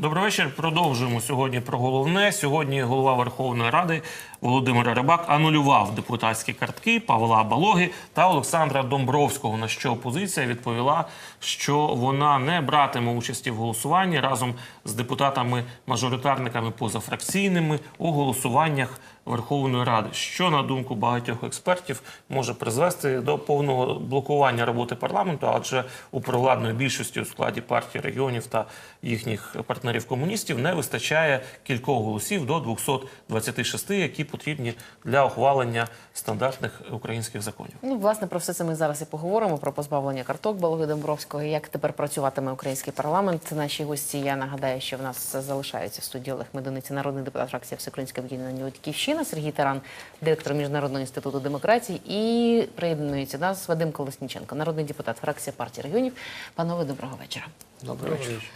Добрий вечір. Продовжуємо сьогодні про головне. Сьогодні голова Верховної Ради Володимир Рибак анулював депутатські картки Павла Балоги та Олександра Домбровського. На що опозиція відповіла, що вона не братиме участі в голосуванні разом з депутатами-мажоритарниками позафракційними у голосуваннях Верховної Ради, що на думку багатьох експертів може призвести до повного блокування роботи парламенту, адже у провладної більшості у складі партії регіонів та їхніх партнерів комуністів не вистачає кількох голосів до 226, які потрібні для ухвалення стандартних українських законів. Ну, власне, про все це ми зараз і поговоримо про позбавлення карток Балоги Домбровського. Як тепер працюватиме український парламент? Наші гості. Я нагадаю, що в нас залишається в студії Олег Медуниця, народний депутат фракції Всеукраїнське об'єднання Батьківщина, Сергій Таран, директор міжнародного інституту демократії, і приєднується нас Вадим Колесніченко, народний депутат фракції партії регіонів. Панове, доброго вечора. Доброго вечір.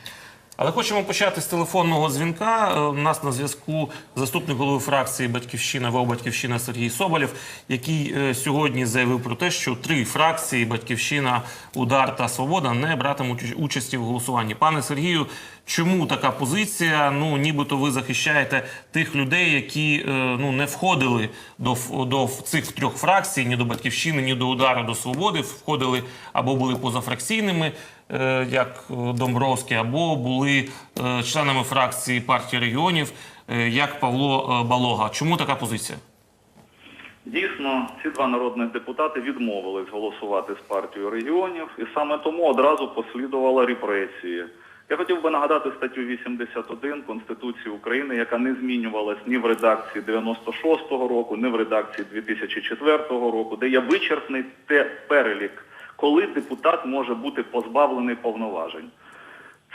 Але хочемо почати з телефонного дзвінка. Е, У нас на зв'язку заступник голови фракції Батьківщина ВО Батьківщина Сергій Соболєв, який е, сьогодні заявив про те, що три фракції Батьківщина, Удар та Свобода не братимуть участі в голосуванні. Пане Сергію, чому така позиція? Ну, нібито ви захищаєте тих людей, які е, ну не входили до, до цих трьох фракцій, ні до батьківщини, ні до удару, до свободи, входили або були позафракційними е, як е, Домбровський, або були е, членами фракції партії регіонів, е, як Павло Балога. Чому така позиція? Дійсно, ці два народних депутати відмовились голосувати з партією регіонів, і саме тому одразу послідувала репресії. Я хотів би нагадати статтю 81 Конституції України, яка не змінювалась ні в редакції 96-го року, ні в редакції 2004 року, де є вичерпний те перелік, коли депутат може бути позбавлений повноважень.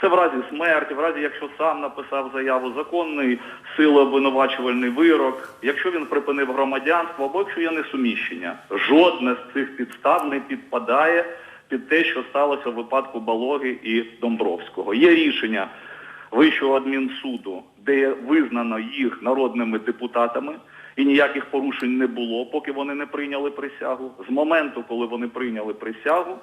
Це в разі смерті, в разі, якщо сам написав заяву, законний сили обвинувачувальний вирок, якщо він припинив громадянство або якщо є несуміщення. Жодне з цих підстав не підпадає під те, що сталося в випадку Балоги і Домбровського. Є рішення Вищого адмінсуду, де визнано їх народними депутатами, і ніяких порушень не було, поки вони не прийняли присягу. З моменту, коли вони прийняли присягу,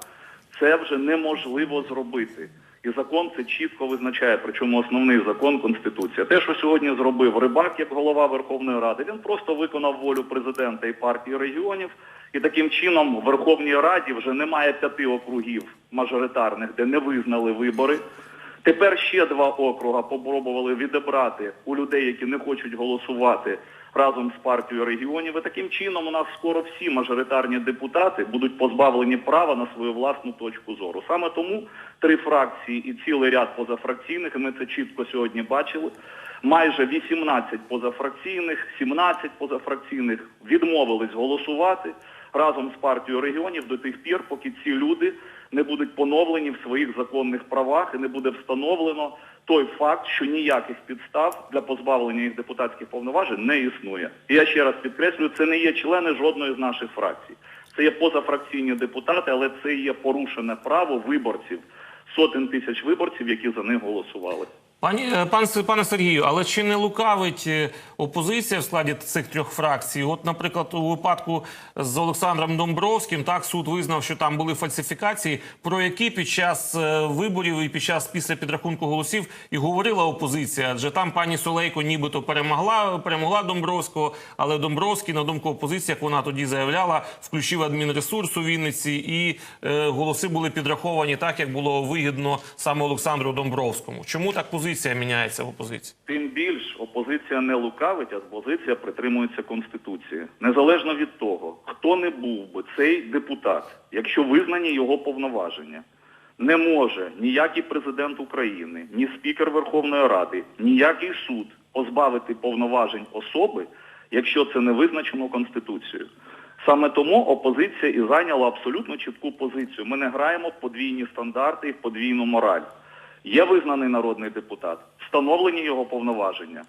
це вже неможливо зробити. І закон це чітко визначає, причому основний закон Конституція. Те, що сьогодні зробив Рибак як голова Верховної Ради, він просто виконав волю президента і партії регіонів. І таким чином в Верховній Раді вже немає п'яти округів мажоритарних, де не визнали вибори. Тепер ще два округа попробували відібрати у людей, які не хочуть голосувати разом з партією регіонів. І таким чином у нас скоро всі мажоритарні депутати будуть позбавлені права на свою власну точку зору. Саме тому три фракції і цілий ряд позафракційних, і ми це чітко сьогодні бачили. Майже 18 позафракційних, 17 позафракційних відмовились голосувати разом з партією регіонів до тих пір, поки ці люди не будуть поновлені в своїх законних правах і не буде встановлено той факт, що ніяких підстав для позбавлення їх депутатських повноважень не існує. І я ще раз підкреслюю, це не є члени жодної з наших фракцій. Це є позафракційні депутати, але це є порушене право виборців, сотень тисяч виборців, які за них голосували. Пані е, пан пане Сергію, але чи не лукавить е, опозиція в складі цих трьох фракцій? От, наприклад, у випадку з Олександром Домбровським, так суд визнав, що там були фальсифікації, про які під час е, виборів і під час після підрахунку голосів і говорила опозиція. Адже там пані Солейко нібито перемогла перемогла Домбровського, але Домбровський, на думку опозиції, як вона тоді заявляла, включив адмінресурс у Вінниці, і е, голоси були підраховані так, як було вигідно саме Олександру Домбровському. Чому так позиція міняється в опозиції? Тим більш опозиція не лукавить, а опозиція притримується Конституції. Незалежно від того, хто не був би цей депутат, якщо визнані його повноваження, не може ніякий президент України, ні спікер Верховної Ради, ніякий суд позбавити повноважень особи, якщо це не визначено Конституцією. Саме тому опозиція і зайняла абсолютно чітку позицію. Ми не граємо в подвійні стандарти і в подвійну мораль. Є визнаний народний депутат, встановлені його повноваження.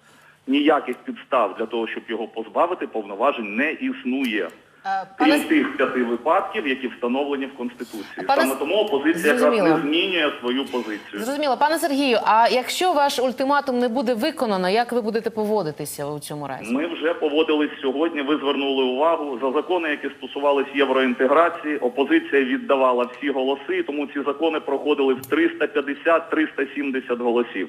Ніяких підстав для того, щоб його позбавити, повноважень не існує. Е, Крім Пане тих п'яти випадків, які встановлені в Конституції. Пане Саме тому опозиція якраз не змінює свою позицію. зрозуміло, пане Сергію. А якщо ваш ультиматум не буде виконано, як ви будете поводитися у цьому разі? Ми вже поводились сьогодні. Ви звернули увагу за закони, які стосувались євроінтеграції. Опозиція віддавала всі голоси, тому ці закони проходили в 350-370 голосів.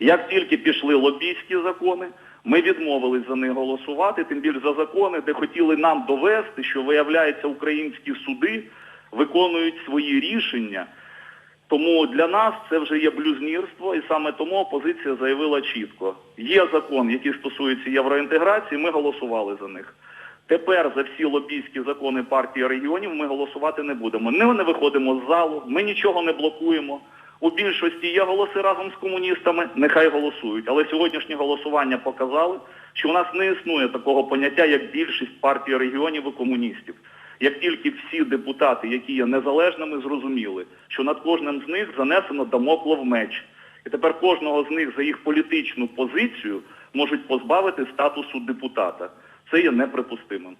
Як тільки пішли лобійські закони, ми відмовились за них голосувати, тим більше за закони, де хотіли нам довести, що виявляється, українські суди виконують свої рішення. Тому для нас це вже є блюзнірство, і саме тому опозиція заявила чітко: є закон, який стосується євроінтеграції, ми голосували за них. Тепер за всі лобійські закони партії регіонів ми голосувати не будемо. Ми не виходимо з залу, ми нічого не блокуємо. У більшості є голоси разом з комуністами, нехай голосують. Але сьогоднішнє голосування показали, що у нас не існує такого поняття, як більшість партії регіонів і комуністів. Як тільки всі депутати, які є незалежними, зрозуміли, що над кожним з них занесено дамоклов меч. І тепер кожного з них за їх політичну позицію можуть позбавити статусу депутата. Це є неприпустимим.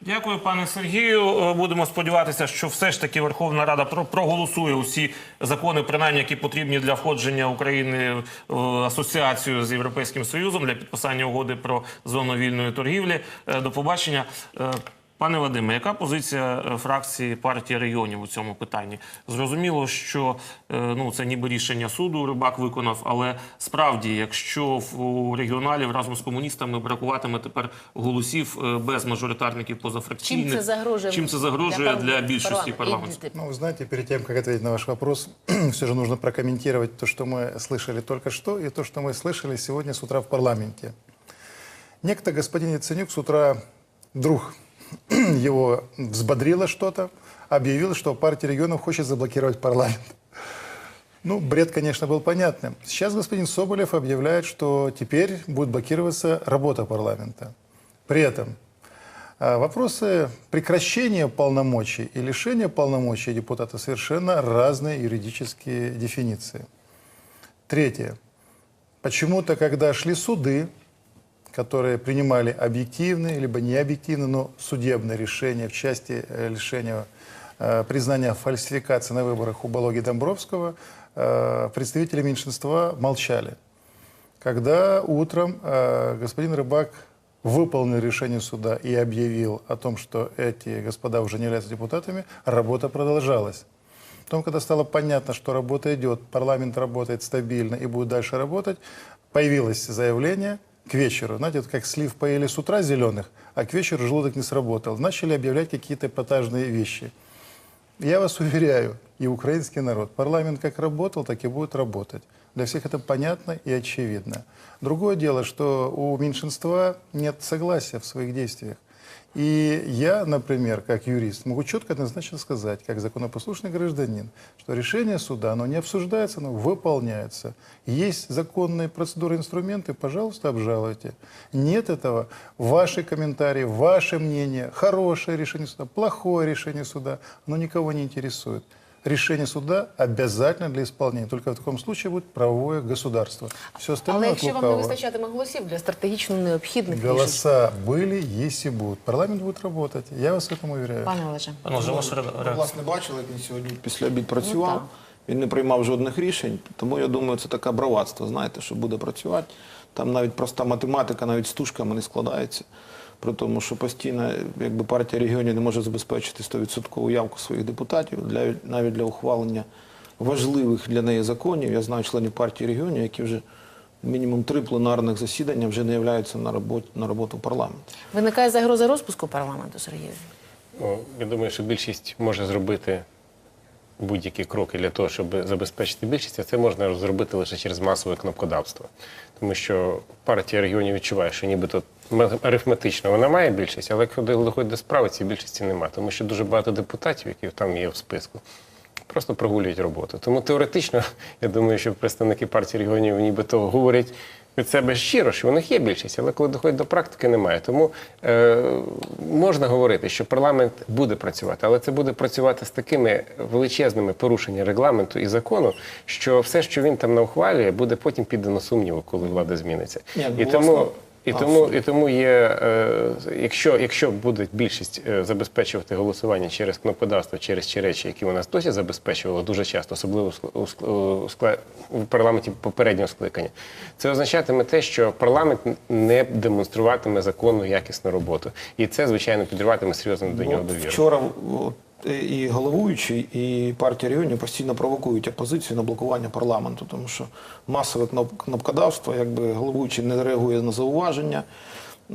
Дякую, пане Сергію. Е, Будемо сподіватися, що все ж таки Верховна Рада про- проголосує усі закони, принаймні які потрібні для входження України в асоціацію з Європейським Союзом для підписання угоди про зону вільної торгівлі. Е, До побачення. Е, Пане Вадиме, яка позиція е, фракції партії регіонів у цьому питанні? Зрозуміло, що е, ну це ніби рішення суду рибак виконав, але справді, якщо в- у регіоналів разом з комуністами бракуватиме тепер голосів е, без мажоритарників позафракційних, Чим це загрожує? чим це загрожує пар- для більшості парламенту? парламенту? Ну, вы знаете, перед тем, как ответить на ваш вопрос, все же нужно прокомментировать то, что мы слышали только что, и то, что мы слышали сегодня с утра в парламенте. Некто господин Яценюк с утра вдруг его взбодрило что-то, объявил, что партия регионов хочет заблокировать парламент. Ну, бред, конечно, был понятным. Сейчас господин Соболев объявляет, что теперь будет блокироваться работа парламента. При этом а, Вопросы прекращения полномочий и лишения полномочий депутата совершенно разные юридические дефиниции. Третье. Почему-то, когда шли суды, которые принимали объективные либо необъективные, но судебные решения в части э, лишения э, признания фальсификации на выборах у Балоги Домбровского, э, представители меньшинства молчали. Когда утром господин Рыбак выполнил решение суда и объявил о том, что эти господа уже не являются депутатами, работа продолжалась. Потом, когда стало понятно, что работа идет, парламент работает стабильно и будет дальше работать, появилось заявление к вечеру. Знаете, вот как слив поели с утра зеленых, а к вечеру желудок не сработал. Начали объявлять какие-то эпатажные вещи. Я вас уверяю, и украинский народ, парламент как работал, так и будет работать. Для всех это понятно и очевидно. Другое дело, что у меньшинства нет согласия в своих действиях. И я, например, как юрист, могу четко однозначно сказать, как законопослушный гражданин, что решение суда, оно не обсуждается, оно выполняется. Есть законные процедуры, инструменты, пожалуйста, обжалуйте. Нет этого, ваши комментарии, ваше мнение, хорошее решение суда, плохое решение суда, оно никого не интересует. Решение суда обязательно для исполнения. Только в таком случае будет правовое государство. Все Але остальное от якщо вам не вистачатиме голосів для стратегічно необхідних рішень, Голоса были, есть и будут. Парламент будет работать. Я вас в этом уверяю. пане Олеже, Пане Олеже, ваша Ви, реакція? власне, бачили, як він сьогодні після обід Ну, працював. так. він не приймав жодних рішень, тому я думаю, це таке браватство, знаєте, що буде працювати. Там навіть проста математика, навіть з тушками не складається. При тому, що постійно, якби партія регіонів не може забезпечити 100% явку своїх депутатів для навіть для ухвалення важливих для неї законів. Я знаю членів партії регіонів, які вже мінімум три пленарних засідання вже не являються на роботу на роботу в парламенті. виникає загроза розпуску парламенту, Сергію? Ну, я думаю, що більшість може зробити будь-які кроки для того, щоб забезпечити більшість, а це можна зробити лише через масове кнопкодавство. Тому що партія регіонів відчуває, що нібито арифметично вона має більшість, але коли доходить до справи, цієї більшості немає. Тому що дуже багато депутатів, які там є в списку, просто прогулюють роботу. Тому теоретично, я думаю, що представники партії регіонів нібито говорять від себе щиро, що у них є більшість, але коли доходить до практики, немає. Тому е, можна говорити, що парламент буде працювати, але це буде працювати з такими величезними порушеннями регламенту і закону, що все, що він там наухвалює, буде потім піддано сумніву, коли влада зміниться. Ні, і власне, тому. І тому, і тому є, е, якщо, якщо буде більшість е, забезпечувати голосування через кнопкодавство, через ті речі, які у нас досі забезпечувало дуже часто, особливо у парламенті попереднього скликання, це означатиме те, що парламент не демонструватиме законну якісну роботу, і це звичайно підриватиме серйозно до нього От довіру. Вчора і головуючий, і партія регіонів постійно провокують опозицію на блокування парламенту, тому що масове кноп- кнопкодавство, якби головуючий не реагує на зауваження.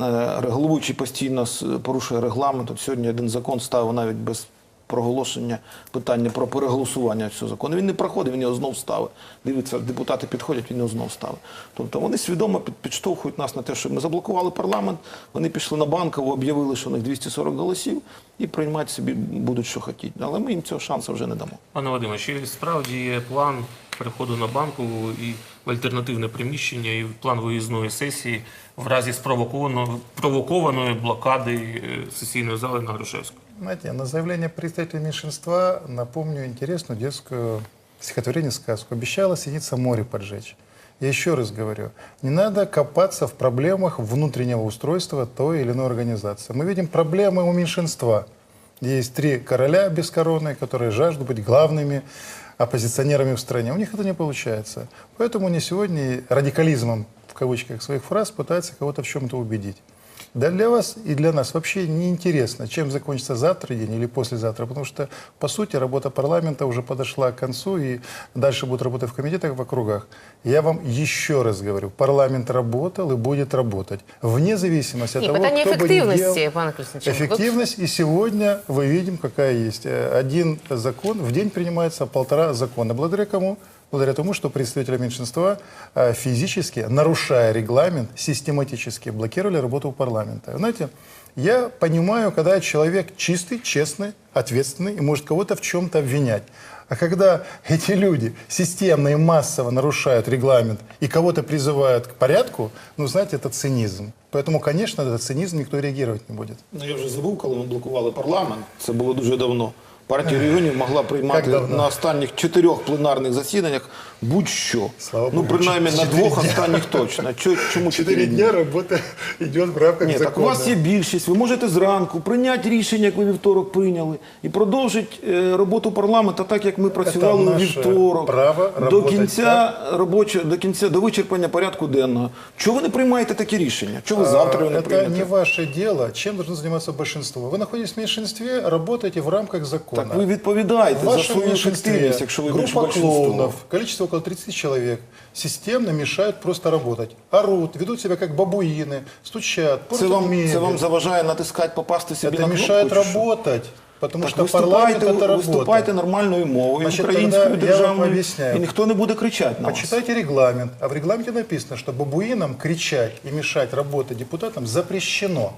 е, Головуючий постійно порушує регламент. От сьогодні один закон ставив навіть без проголошення питання про переголосування цього закону. Він не проходить, він його знов ставить. Дивиться, депутати підходять, він його знов ставить. Тобто вони свідомо під- підштовхують нас на те, що ми заблокували парламент, вони пішли на банкову, об'явили, що у них 240 голосів, і приймати собі будуть, що хотіть. Але ми їм цього шансу вже не дамо. Пане Вадиме, чи справді є план переходу на банкову і в альтернативне приміщення, і в план виїзної сесії в разі спровокованої провокованої блокади е, сесійної зали на Грушевську? Знаете, на заявление представителей меньшинства напомню интересную детскую стихотворение, сказку. Обещала синица море поджечь. Я еще раз говорю, не надо копаться в проблемах внутреннего устройства той или иной организации. Мы видим проблемы у меньшинства. Есть три короля без короны, которые жаждут быть главными оппозиционерами в стране. У них это не получается. Поэтому они сегодня радикализмом, в кавычках, своих фраз пытаются кого-то в чем-то убедить. Да для вас и для нас вообще не интересно, чем закончится завтра день или послезавтра, потому что, по сути, работа парламента уже подошла к концу, и дальше будет работа в комитетах, в округах. Я вам еще раз говорю, парламент работал и будет работать, вне зависимости от Ні, того, кто бы ефективності, делал. Эффективность, и сегодня вы видим, какая есть. Э, Один закон, в день принимается полтора закона. Благодаря кому? Благодаря тому, что представители меньшинства э, физически, нарушая регламент, систематически блокировали работу парламента. Знаете, я понимаю, когда человек чистый, честный, ответственный и может кого-то в чем-то обвинять. А когда эти люди системно и массово нарушают регламент и кого-то призывают к порядку, ну, знаете, это цинизм. Поэтому, конечно, этот цинизм никто реагировать не будет. Ну я вже забув, коли ми блокували парламент. Це було дуже давно. Партія регіонів могла приймати Як давно? на останніх чотирьох пленарних засіданнях будь-що. Слава ну, Богу, принаймні на чотири двох дня. останніх точно. Чо- Чому Четыре чотири дні? дня работа идет в рамках Ні, так у закона. вас є більшість. Ви можете зранку прийняти рішення, як ви вівторок прийняли, і продовжити е, роботу парламенту так, як ми працювали у наше вівторок. право до работать кінця робочого, до кінця до вичерпання порядку денного. Чого ви не приймаєте такі рішення? Чого ви завтра його не Это приймете? не ваше дело, чем должно заниматься большинство. Вы находитесь в меньшинстве, работаете в рамках закона. Так ви відповідаєте В за вашем свою меньшинстве ефективність, якщо ви більш группа большинство. клоунов, количество около 30 человек, системно мешают просто работать. Орут, ведут себя как бабуины, стучат, Це портят вам, мебель. це вам заважає натискати, попасти собі Это на мешает кнопку? чи що? работать, потому Так что парламент виступайте, это работа. виступайте нормальною мовою, Значить, українською тоді я вам державною, об'ясняю. і ніхто не буде кричати на вас. Почитайте регламент. А в регламенте написано, что бабуинам кричать и мешать работать депутатам запрещено.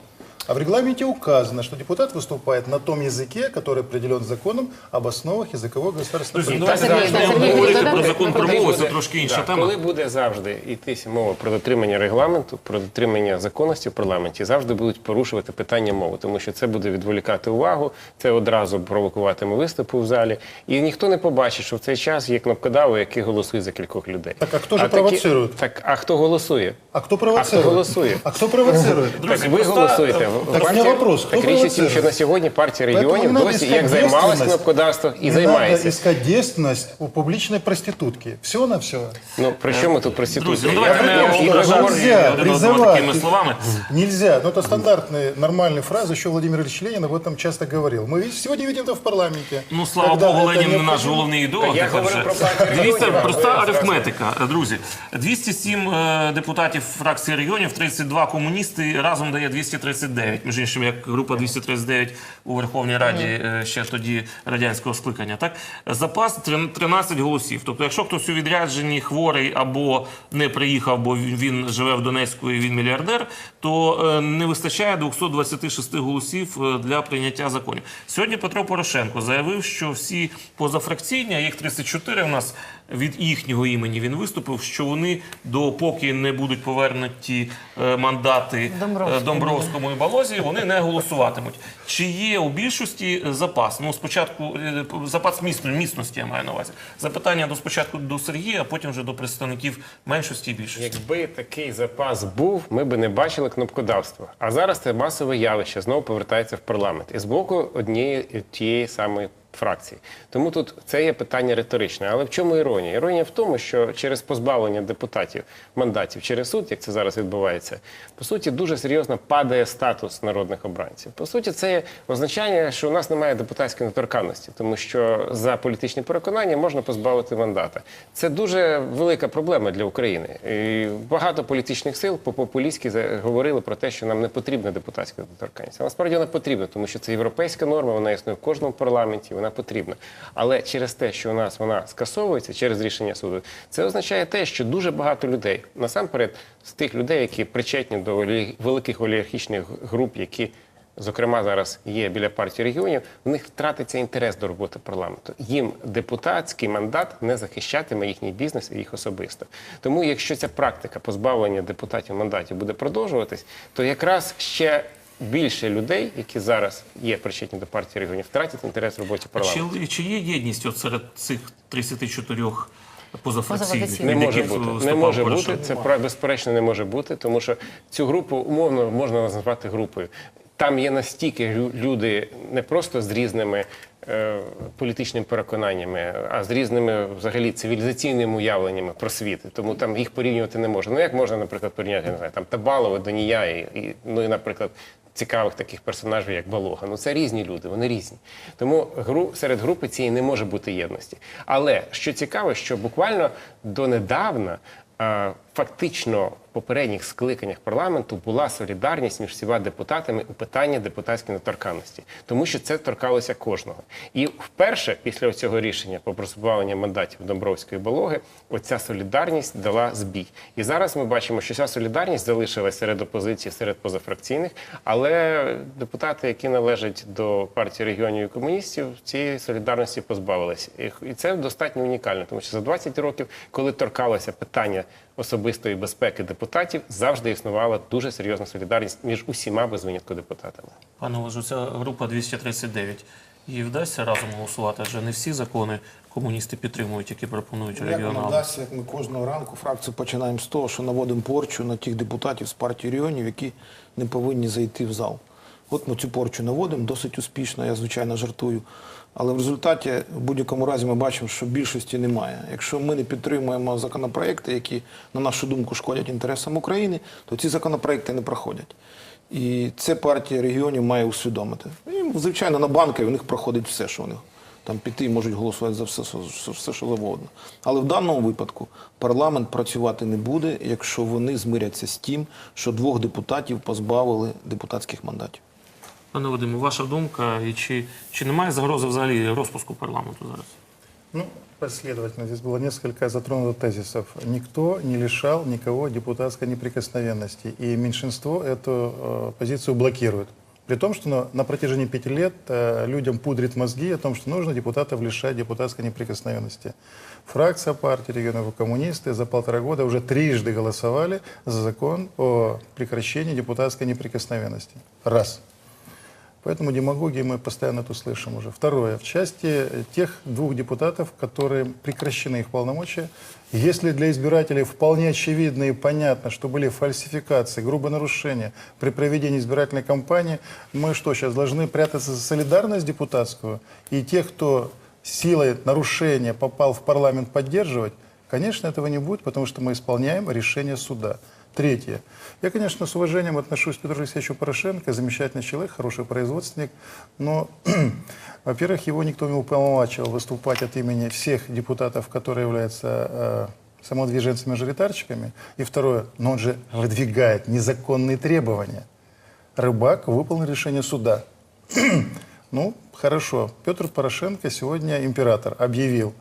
А в регламенте указано, что депутат выступает на том языке, который определен законом об основах языкового государственного Друзі, ну, права. давайте Сергій, зараз да, не Сергій, говорити додати? про закон про Коли мову, це буде- трошки інша да, тема. Коли буде завжди йтися мова про дотримання регламенту, про дотримання законності в парламенті, завжди будуть порушувати питання мови, тому що це буде відволікати увагу, це одразу провокуватиме виступи в залі, і ніхто не побачить, що в цей час є кнопкодави, які голосують за кількох людей. Так, а хто ж такі- провоцирує? Так, а хто голосує? А кто А провоцирует? хто голосує? А кто провоцирует? Друзі, так ви просто, голосуєте. е, Так у мене вопрос, хто так річ у тім, провоцирує? що на сьогодні партія Поэтому регіонів не надо досі искать як займалась девственность. кнопкодавством і Не займається. надо искать девственность у публичной проститутки. Все на все. Ну при чому тут Друзі, проституція? ну давайте Я- не я- я- ображати Нельзя один одного призывать. такими словами. Нельзя. Но это стандартные, нормальные фразы. Еще Владимир Ильич Ленин об этом часто говорил. Мы видим- сегодня видим это в парламенте. Ну, слава Когда Богу, это Ленін не наш необходимо. головний ідеолог. Та я тепер говорю вже. про партію Дивіться, регіонів, а проста ви арифметика. Друзі, 207 е, депутатів фракції регіонів, 32 комуністи, разом дає 239. Між іншим, як група 239 у Верховній Раді е, ще тоді радянського скликання. Так? Запас трин- 13 голосів. Тобто, якщо хтось у відрядженні хворий або не приїхав, бо він- живе в Донецьку і він мільярдер, то е, не вистачає 226 голосів е, для прийняття законів. Сьогодні Петро Порошенко заявив, що всі позафракційні, а їх 34 у нас від їхнього імені він виступив, що вони допоки не будуть повернуті мандати Домбровському. Домбровському і Балозі, вони не голосуватимуть. Чи є у більшості е, запас? Ну, спочатку е, запас міцно- міцності я маю на увазі. Запитання до спочатку до Сергія, а потім вже до представників меншості і більшості. Якби такий запас був, ми би не бачили кнопкодавства. А зараз це масове явище знову повертається в парламент. І з боку однієї тієї самої фракцій. Тому тут це є питання риторичне. Але в чому іронія? Іронія в тому, що через позбавлення депутатів мандатів через суд, як це зараз відбувається, по суті, дуже серйозно падає статус народних обранців. По суті, це означає, що у нас немає депутатської недоторканності, тому що за політичні переконання можна позбавити мандата. Це дуже велика проблема для України. І багато політичних сил по-популістськи за- говорили про те, що нам не потрібна депутатська недоторканність. А насправді вона потрібна, тому що це європейська норма, вона існує в кожному парламенті, вона потрібна. Але через те, що у нас вона скасовується через рішення суду, це означає те, що дуже багато людей, насамперед, з тих людей, які причетні до великих олігархічних груп, які Зокрема, зараз є біля партії регіонів, в них втратиться інтерес до роботи парламенту. Їм депутатський мандат не захищатиме їхній бізнес і їх особисто. Тому, якщо ця практика позбавлення депутатів мандатів буде продовжуватись, то якраз ще більше людей, які зараз є причетні до партії регіонів, втратять інтерес в роботі А. Чи, чи є єдність от серед цих 34 позафракційних? Не може бути. Не може бути. Це безперечно не може бути, тому що цю групу умовно можна назвати групою. Там є настільки лю- люди не просто з різними е, політичними переконаннями, а з різними взагалі цивілізаційними уявленнями про світ. Тому там їх порівнювати не можна. Ну як можна, наприклад, порівняти не знаю, там Табалова, Донія і, і ну і, наприклад. Цікавих таких персонажів, як Балога. Ну це різні люди, вони різні. Тому гру серед групи цієї не може бути єдності. Але що цікаво, що буквально донедавна фактично в попередніх скликаннях парламенту була солідарність між всіма депутатами у питанні депутатської недоторканності, тому що це торкалося кожного. І вперше після цього рішення по позбавленню мандатів Домбровської Балоги, оця солідарність дала збій. І зараз ми бачимо, що ця солідарність залишилась серед опозиції, серед позафракційних, але депутати, які належать до партії регіонів і комуністів, цієї солідарності позбавилися. І це достатньо унікально, тому що за 20 років, коли торкалося питання особистої безпеки депутатів, завжди існувала дуже серйозна солідарність між усіма без винятку депутатами. Пане Олежу, ця група 239. Їй вдасться разом голосувати, адже не всі закони комуністи підтримують, які пропонують Ну, Як вдасться, як ми кожного ранку фракцію починаємо з того, що наводимо порчу на тих депутатів з партії регіонів, які не повинні зайти в зал. От ми цю порчу наводимо досить успішно, я звичайно жартую. Але в результаті, в будь-якому разі, ми бачимо, що більшості немає. Якщо ми не підтримуємо законопроекти, які, на нашу думку, шкодять інтересам України, то ці законопроекти не проходять. І це партія регіонів має усвідомити. І, звичайно, на банки у них проходить все, що них там піти і можуть голосувати за все, все, що завгодно. Але в даному випадку парламент працювати не буде, якщо вони змиряться з тим, що двох депутатів позбавили депутатських мандатів. Пане Вадиму, ваша думка, і чи, чи немає загрози взагалі розпуску парламенту зараз? Ну, последовательно. Здесь было несколько затронуто тезисов. Никто не лишал никого депутатской неприкосновенности. И меньшинство эту э, позицию блокирует. При том, что на, на протяжении пяти лет э, людям пудрит мозги о том, что нужно депутатов лишать депутатской неприкосновенности. Фракция партии регионов и коммунисты за полтора года уже трижды голосовали за закон о прекращении депутатской неприкосновенности. Раз. Поэтому демагогии мы постоянно тут слышим уже. Второе. В части тех двух депутатов, которые прекращены их полномочия, если для избирателей вполне очевидно и понятно, что были фальсификации, грубые нарушения при проведении избирательной кампании, мы что, сейчас должны прятаться за солидарность депутатскую и тех, кто силой нарушения попал в парламент поддерживать? Конечно, этого не будет, потому что мы исполняем решение суда. Третье. Я, конечно, с уважением отношусь к Петру Алексеевичу Порошенко, замечательный человек, хороший производственник, но, во-первых, его никто не уполномачивал выступать от имени всех депутатов, которые являются э, самодвиженцами-мажоритарщиками. И второе, но он же выдвигает незаконные требования. Рыбак выполнил решение суда. ну, хорошо. Петр Порошенко сегодня император объявил,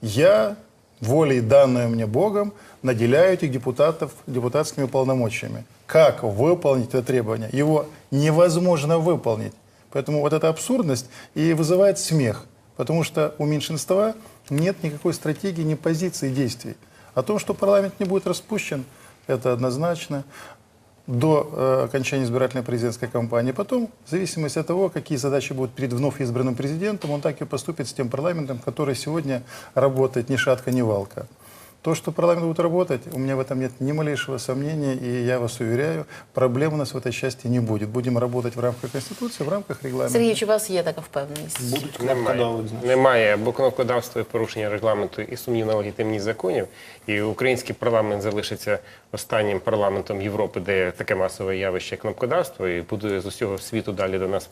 я волей, данной мне Богом, наделяю этих депутатов депутатскими полномочиями. Как выполнить это требование? Его невозможно выполнить. Поэтому вот эта абсурдность и вызывает смех. Потому что у меньшинства нет никакой стратегии, ни позиции действий. О том, что парламент не будет распущен, это однозначно до э, окончания избирательной президентской кампании. Потом, в зависимости от того, какие задачи будут перед вновь избранным президентом, он так и поступит с тем парламентом, который сегодня работает ни шатка, ни валка. То, что парламент будет работать, у меня в этом нет ни малейшего сомнения, и я вас уверяю, проблем у нас в этой части не будет. Будем работать в рамках Конституции, в рамках регламента. Сергій, чи у вас є така впевненість? Будуть Немає. Немає або кнопкодавства і порушення регламенту і сумнівна легітимність законів. І український парламент залишиться останнім парламентом Європи, де таке масове явище як кнопкодавство, і буде з усього світу далі до нас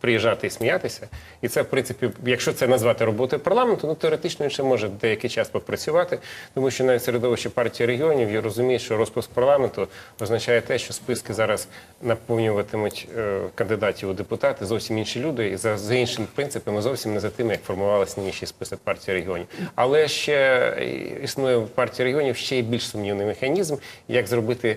приїжджати і сміятися. І це, в принципі, якщо це назвати роботою парламенту, ну теоретично він ще може деякий час попрацювати, тому що навіть середовище партії регіонів я розумію, що розпуск парламенту означає те, що списки зараз наповнюватимуть е, кандидатів у депутати зовсім інші люди, і за, за іншими принципами, зовсім не за тими, як формувалися нинішній список партії регіонів. Але ще існує в партії регіонів ще й більш сумнівний механізм, як зробити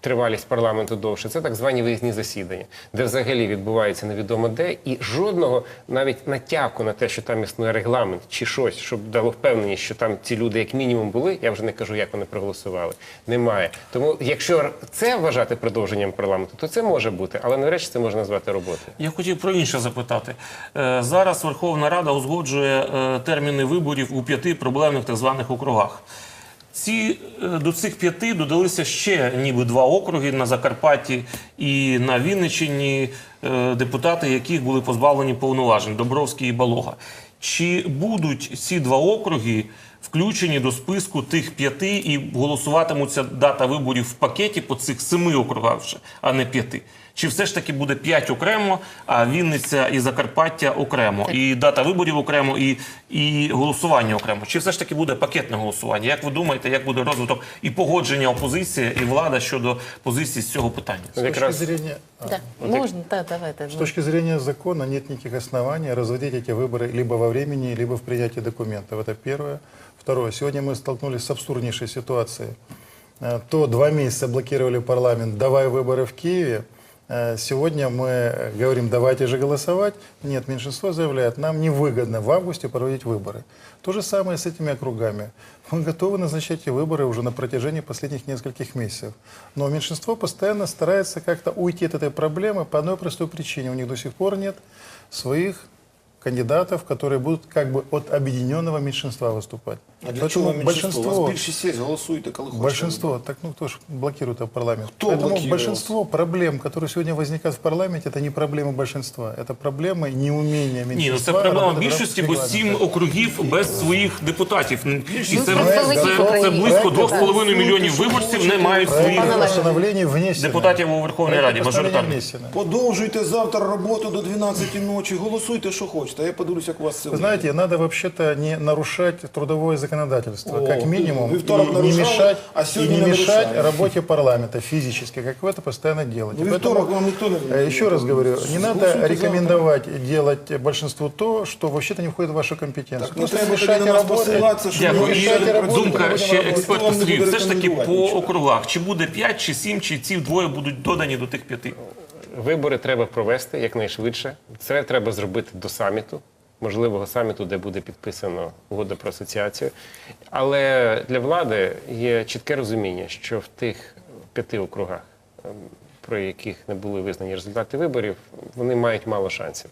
тривалість парламенту довше. Це так звані виїзні засідання, де взагалі відбувається невідомо де, і жодного навіть натяку на те, що там існує регламент чи щось, щоб дало впевненість, що там ці люди як мінімум були. Я вже не кажу, як вони проголосували. Немає. Тому, якщо це вважати продовженням парламенту, то це може бути, але навряд це можна назвати роботою. Я хотів про інше запитати. Е, Зараз Верховна Рада узгоджує е, терміни виборів у п'яти проблемних так званих округах. Ці, е, до цих п'яти додалися ще ніби два округи на Закарпатті і на Вінниччині, е, депутати яких були позбавлені повноважень Добровський і Балога. Чи будуть ці два округи включені до списку тих п'яти і голосуватимуться дата виборів в пакеті по цих семи округах вже, а не п'яти? Чи все ж таки буде п'ять окремо, а Вінниця і Закарпаття окремо, і дата виборів окремо, і, і голосування окремо? Чи все ж таки буде пакетне голосування? Як ви думаєте, як буде розвиток і погодження опозиції і влада щодо позиції з цього питання? С точки Якраз- зрения... а, Да. Можна, так, давайте. С точки зрения закона нет никаких оснований разводить эти выборы либо во времени, либо в принятии документов. Это первое. Второе. Сегодня мы столкнулись с абсурднейшей ситуацией. Э, То два месяца блокировали парламент, давай выборы в Киеве. Э, Сегодня мы говорим, давайте же голосовать. Нет, меньшинство заявляет, нам невыгодно в августе проводить выборы. То же самое с этими округами. Мы готовы назначать эти выборы уже на протяжении последних нескольких месяцев. Но меньшинство постоянно старается как-то уйти от этой проблемы по одной простой причине. У них до сих пор нет своих кандидатов, которые будут как бы от объединенного меньшинства выступать. А для Поэтому чого меншинство? У большинство, вас більшість є, голосуйте, коли хочете. большинство, так ну кто ж блокирует парламент? Кто Поэтому блокирует? большинство проблем, которые сегодня возникают в парламенте, это не проблемы большинства, это проблемы неумения меньшинства. Ні, ну це проблема работать в більшості, рамках бо сім регламента. округів без своїх депутатів. І це, це, представників це, України. близько Так, 2,5 мільйонів виборців не мають Проект своїх Пане постановления внесено. депутатів у Верховній Проект Раді, постановления мажоритарних. внесено. Подовжуйте завтра роботу до 12 ночі, голосуйте, що хочете. А я подивлюсь, як у вас це Вы вийде. знаете, надо вообще-то не нарушать трудовое законодательство, О, как минимум, вы и вторник не нарушали, мешать, а и сегодня не не мешать нарушаете. работе парламента физически, как вы это постоянно делаете. Ну, вторник вам никто не- э, еще раз говорю, не надо Голосуйте рекомендовать делать большинству то, что вообще-то не входит в вашу компетенцию. Так не Просто треба тоді мешайте на нас работать. посилатися, що Дякую. ми І мішайте роботі, думка будемо ще робити. експерта Ніхто вам не Сергію. буде Все ж таки рекомендувати по нічого. округах. Чи буде 5 чи 7, чи ці двоє будуть додані до тих п'яти? Вибори треба провести якнайшвидше. Це треба зробити до саміту, можливого саміту, де буде підписано угода про асоціацію. Але для влади є чітке розуміння, що в тих п'яти округах, ем, про яких не були визнані результати виборів, вони мають мало шансів.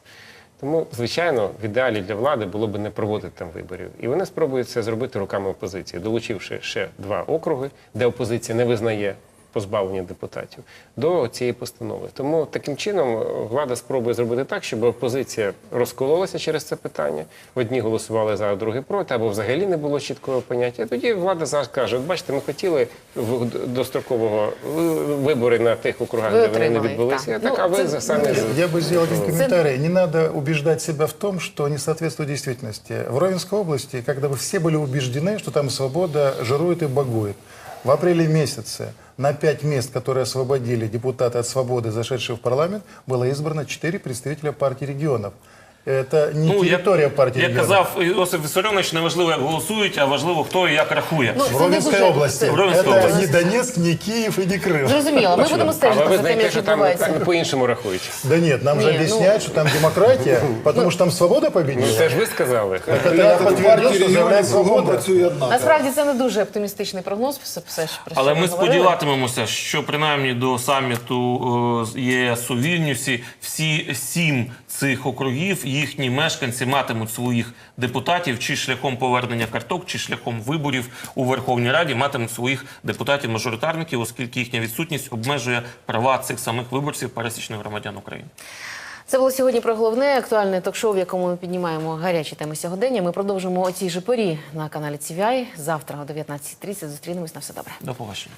Тому, звичайно, в ідеалі для влади було б не проводити там виборів. І вони спробують це зробити руками опозиції, долучивши ще два округи, де опозиція не визнає позбавлення депутатів до цієї постанови. Тому таким чином е, влада спробує зробити так, щоб опозиція розкололася через це питання. Одні голосували за, а другі проти, або взагалі не було чіткого поняття. І тоді влада зараз каже: от бачите, ми хотіли в- дострокового ви- вибори на тих округах, Ви де вони не отримали, відбулися. так. Так, Ну, а ви це- за самі з- Я бы сделал один комментарий. Не надо убеждать себя в том, что не соответствует действительности. В Ровенской области, когда бы все были убеждены, что там свобода жирует и багует, в апреле месяце на пять мест, которые освободили депутаты от свободы, зашедшие в парламент, было избрано четыре представителя партии регионов. Это не Ну, территория партии як регионов. казав Йосиф Вісаріонович, не важливо, як голосують, а важливо, хто і як рахує. Ну, в це не Ровенской дуже- области. це- В Ровенской Это области. не Донецк, не Киев и не Крым. Зрозуміло, ми будемо Але стежити ви за тим, знаєте, як що там відбувається. так по-іншому рахують. Да нет, нам же Не, ну- объясняют, что там демократия, потому что там свобода Ну победила. це ж ви сказали. Это я подтвердил, что заявляет свобода. працює одна. Насправді це не дуже оптимістичний прогноз, все, все ж про що Але ми говорили. сподіватимемося, що принаймні до саміту е, з ЄС у Вільнюсі всі сім цих округів їхні мешканці матимуть своїх депутатів чи шляхом повернення карток, чи шляхом виборів у Верховній Раді матимуть своїх депутатів-мажоритарників, оскільки їхня відсутність обмежує права цих самих виборців пересічних громадян України. Це було сьогодні про головне актуальне ток-шоу, в якому ми піднімаємо гарячі теми сьогодення. Ми продовжимо о цій же порі на каналі CVI. Завтра о 19.30 зустрінемось на все добре. До побачення.